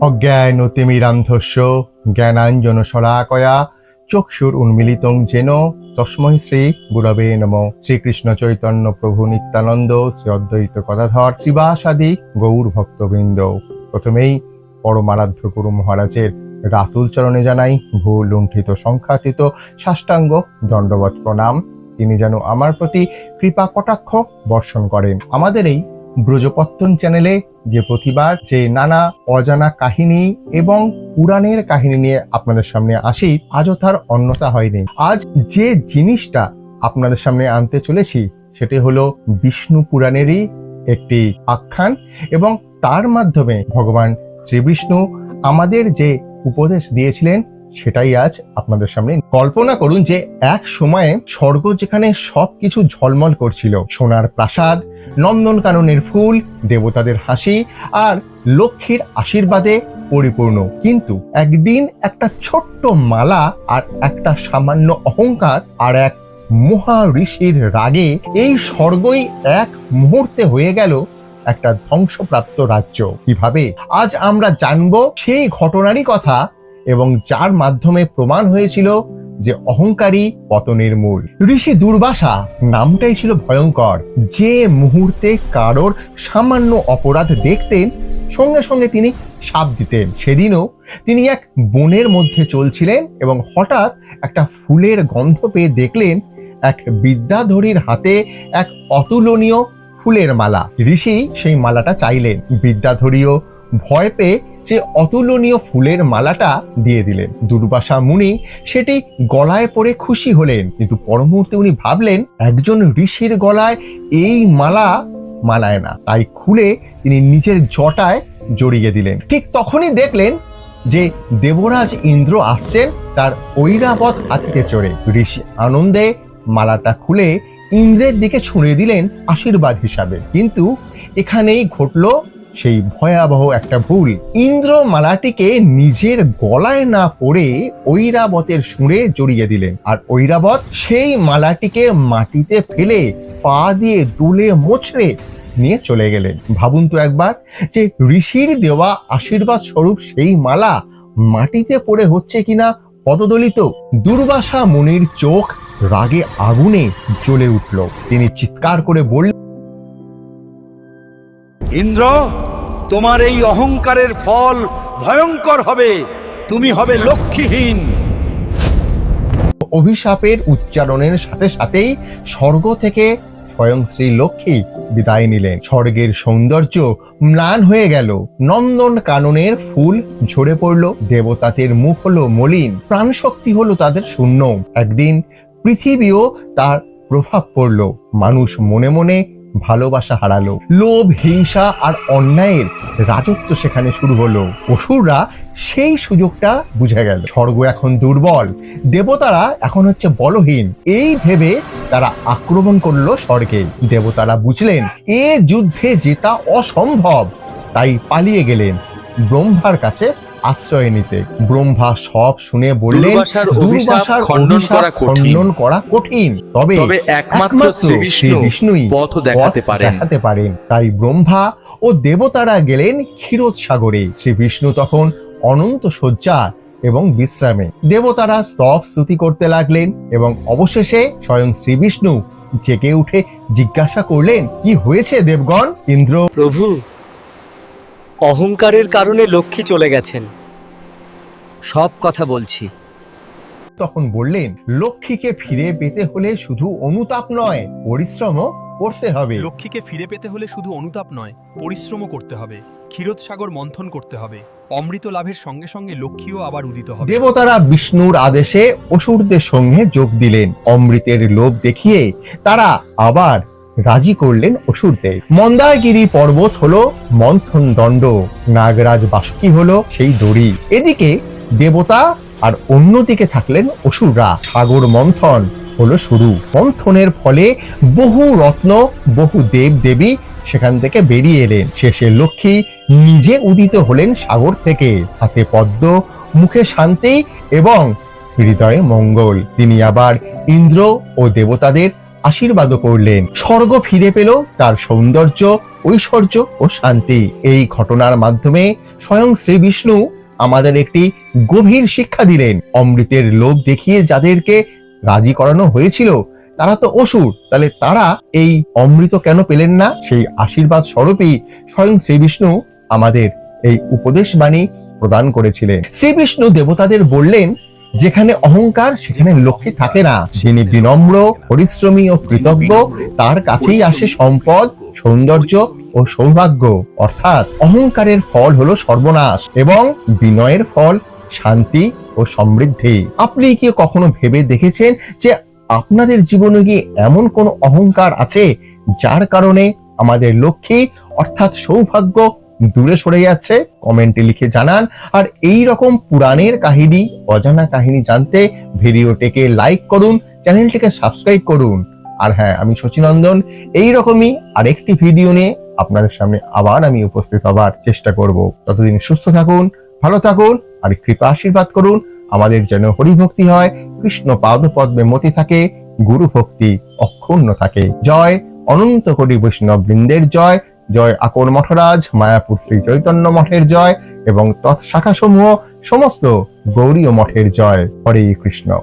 অজ্ঞান তিমিরান্ধস্য জ্ঞানাঞ্জন শলাকয়া চক্ষুর উন্মিলিতং যেন তস্মৈ শ্রী গুরবে নম। শ্রীকৃষ্ণ চৈতন্য প্রভু নিত্যানন্দ, শ্রী অদ্বৈত গদাধর, শ্রীবাসাদি গৌর ভক্তবৃন্দ। প্রথমেই পরমারাধ্য গুরু মহারাজের রাতুল চরণে জানাই, ভুল লুণ্ঠিত সংখ্যাতীত সাষ্টাঙ্গ দণ্ডবত প্রণাম। তিনি যেন আমার প্রতি কৃপা কটাক্ষ বর্ষণ করেন। আমাদের এই ব্রজপত্তন চ্যানেলে যে প্রতিবার যে নানা অজানা কাহিনী এবং পুরাণের কাহিনী নিয়ে আপনাদের সামনে আসি, আজও তার অন্যতা হয়নি। আজ যে জিনিসটা আপনাদের সামনে আনতে চলেছি, সেটি হলো বিষ্ণু পুরাণেরই একটি আখ্যান এবং তার মাধ্যমে ভগবান শ্রীবিষ্ণু আমাদের যে উপদেশ দিয়েছিলেন সেটাই আজ আপনাদের সামনে। কল্পনা করুন যে এক সময়ে স্বর্গ যেখানে সবকিছু ঝলমল করছিল, সোনার প্রাসাদ, নন্দনকাননের ফুল, দেবতাদের হাসি আর লক্ষ্মীর আশীর্বাদে পরিপূর্ণ। কিন্তু একদিন একটা ছোট্ট মালা আর একটা সামান্য অহংকার আর এক মহা ঋষির রাগে এই স্বর্গই এক মুহূর্তে হয়ে গেল একটা ধ্বংসপ্রাপ্ত রাজ্য। কীভাবে? আজ আমরা জানব সেই ঘটনারই কথা এবং যার মাধ্যমে প্রমাণ হয়েছিল যে অহংকারী পতনের মূল। ঋষি দুর্বাসা নামটাই ছিল ভয়ঙ্কর। যে মুহূর্তে কারোর সামান্য অপরাধ দেখতেন, সঙ্গে সঙ্গে তিনি সাপ দিতেন। সেদিনও তিনি এক বনের মধ্যে চলছিলেন এবং হঠাৎ একটা ফুলের গন্ধ পেয়ে দেখলেন এক বিদ্যাধরীর হাতে এক অতুলনীয় ফুলের মালা। ঋষি সেই মালাটা চাইলেন। বিদ্যাধরীও ভয় পেয়ে সে অতুলনীয় ফুলের মালাটা দিয়ে দিলেন। দুর্বাসা মুনি সেটি গলায় পরে খুশি হলেন। কিন্তু পর মুহূর্তে উনি ভাবলেন, একজন ঋষির গলায় এই মালা মালায় না। তাই খুলে তিনি নিজের জটায় জড়িয়ে দিলেন। ঠিক তখনই দেখলেন যে দেবরাজ ইন্দ্র আসছেন, তার ঐরাবত হাতিতে চড়ে। ঋষি আনন্দে মালাটা খুলে ইন্দ্রের দিকে ছুঁড়ে দিলেন আশীর্বাদ হিসাবে। কিন্তু এখানেই ঘটলো সেই ভয়াবহ একটা ভুল। ইন্দ্র মালাটিকে নিজের গলায় না পড়ে ঐরাবতের সুরে জড়িয়ে দিলেন। আর ঐরাবত সেই মালাটিকে মাটিতে ফেলে পা দিয়ে দুলে মোচড়ে নিয়ে চলে গেলেন। ভাবুন তো একবার যে ঋষির দেওয়া আশীর্বাদ স্বরূপ সেই মালা মাটিতে পড়ে হচ্ছে কিনা পদদলিত দুর্বাসা মুনির চোখ রাগে আগুনে জ্বলে উঠল। তিনি চিৎকার করে বললেন ইন্দ্র, তোমার এই অহংকারের ফল ভয়ঙ্কর হবে। তুমি হবে লক্ষ্মীহীন। অভিশাপের উচ্চারণের সাথে সাথেই স্বর্গ থেকে স্বয়ং শ্রী লক্ষ্মী বিদায় নিলেন। স্বর্গের সৌন্দর্য ম্লান হয়ে গেল। নন্দন কাননের ফুল ঝরে পড়ল। দেবতাদের মুখ হলো মলিন। প্রাণশক্তি হলো তাদের শূন্য। একদিন পৃথিবীও তার প্রভাব পড়ল। মানুষ মনে মনে ভালোবাসা হারালো। লোভ, হিংসা আর অন্যায়ের রাজত্ব সেখানে শুরু হলো। অসুররা সেই সুযোগটা বুঝে গেল। স্বর্গ এখন দুর্বল। দেবতারা এখন হচ্ছে বলহীন। এই ভেবে তারা আক্রমণ করল স্বর্গে। দেবতারা বুঝলেন, এ যুদ্ধে জেতা অসম্ভব। তাই পালিয়ে গেলেন। ব্রহ্মার কাছে আশ্রয় নিতে। ব্রহ্মা সব শুনে বললেন দুর্বাসার অভিশাপ খণ্ডন করা কঠিন। খণ্ডন করা কঠিন। তবে একমাত্র শ্রী বিষ্ণু বিষ্ণুই পথ দেখাতে পারেন। দেখাতে পারেন। তাই ব্রহ্মা ও দেবতারা গেলেন ক্ষীরোদ সাগরে। শ্রী বিষ্ণু তখন অনন্ত শয্যা এবং বিশ্রামে। দেবতারা স্তব স্তুতি করতে লাগলেন এবং অবশেষে স্বয়ং শ্রী বিষ্ণু জেগে উঠে জিজ্ঞাসা করলেন কি হয়েছে দেবগণ? ইন্দ্র প্রভু অহংকারের কারণে লক্ষ্মী চলে গেছেন। সব কথা বলছি। তখন বললেন লক্ষ্মীকে ফিরে পেতে হলে শুধু অনুতাপ নয় পরিশ্রমও করতে হবে। লক্ষ্মীকে ফিরে পেতে হলে শুধু অনুতাপ নয় পরিশ্রমও করতে হবে। ক্ষীরোৎসাগর মন্থন করতে হবে। অমৃত লাভের সঙ্গে সঙ্গে লক্ষ্মীও আবার উদিত হবে। দেবতারা বিষ্ণুর আদেশে অসুরদের সঙ্গে যোগ দিলেন। অমৃতের লোভ দেখিয়ে তারা আবার রাজি করলেন অসুরদের। মন্দারগিরি পর্বত হলো মন্থন দণ্ড, নাগরাজ বাসুকি হলো সেই দড়ি। এদিকে দেবতা আর অন্যদিকে থাকলেন অসুররা। সাগর মন্থন হলো শুরু। মন্থনের ফলে বহু রত্ন, বহু দেব দেবী সেখান থেকে বেরিয়ে এলেন। শেষে লক্ষ্মী নিজে উদিত হলেন সাগর থেকে। হাতে পদ্ম, মুখে শান্তি এবং হৃদয়ে মঙ্গল। তিনি আবার ইন্দ্র ও দেবতাদের আশীর্বাদও করলেন। স্বর্গ ফিরে পেল তার সৌন্দর্য, ঐশ্বর্য ও শান্তি। এই ঘটনার মাধ্যমে স্বয়ং শ্রী বিষ্ণু আমাদের একটি গভীর শিক্ষা দিলেন। অমৃতের লোভ দেখিয়ে যাদেরকে রাজি করানো হয়েছিল, তারা তো অসুর, তাহলে তারা এই অমৃত কেন পেলেন না? সেই আশীর্বাদ স্বরূপই স্বয়ং শ্রী বিষ্ণু আমাদের এই উপদেশ বাণী প্রদান করেছিলেন। শ্রী বিষ্ণু দেবতাদের বললেন যেখানে অহংকার, সেখানে লক্ষ্মী থাকে না। যিনি বিনম্র, পরিশ্রমী ও কৃতজ্ঞ, তার কাছেই আসে সম্পদ, সৌন্দর্য ও সৌভাগ্য। অর্থাৎ অহংকারের ফল হলো সর্বনাশ এবং বিনয়ের ফল শান্তি ও সমৃদ্ধি। আপনি কি কখনো ভেবে দেখেছেন যে আপনাদের জীবনে কি এমন কোন অহংকার আছে, যার কারণে আমাদের লক্ষ্মী, অর্থাৎ সৌভাগ্য দূরে সরে যাচ্ছে কমেন্টে লিখে জানান। আর এই রকম পুরাণের কাহিনী, অজানা কাহিনী জানতে ভিডিওটিকে লাইক করুন, চ্যানেলটিকে সাবস্ক্রাইব করুন। আর হ্যাঁ আমি শচীনন্দন, এই রকমই আরেকটি ভিডিও নিয়ে আপনাদের সামনে আবার আমি উপস্থিত হবার চেষ্টা করব। ততদিন সুস্থ থাকুন, ভালো থাকুন, আর কৃপা আশীর্বাদ করুন। আমাদের যেন হরিভক্তি হয়, কৃষ্ণ পাদপদ্মে মতি থাকে, গুরু ভক্তি অক্ষুণ্ণ থাকে। জয় অনন্ত কোটি বৈষ্ণব বৃন্দের জয়। জয় আকর মঠরাজ, মায়াপুর শ্রী চৈতন্য মঠের জয় এবং তৎশাখা সমূহ সমস্ত গৌরীয় মঠের জয়। হরে কৃষ্ণ।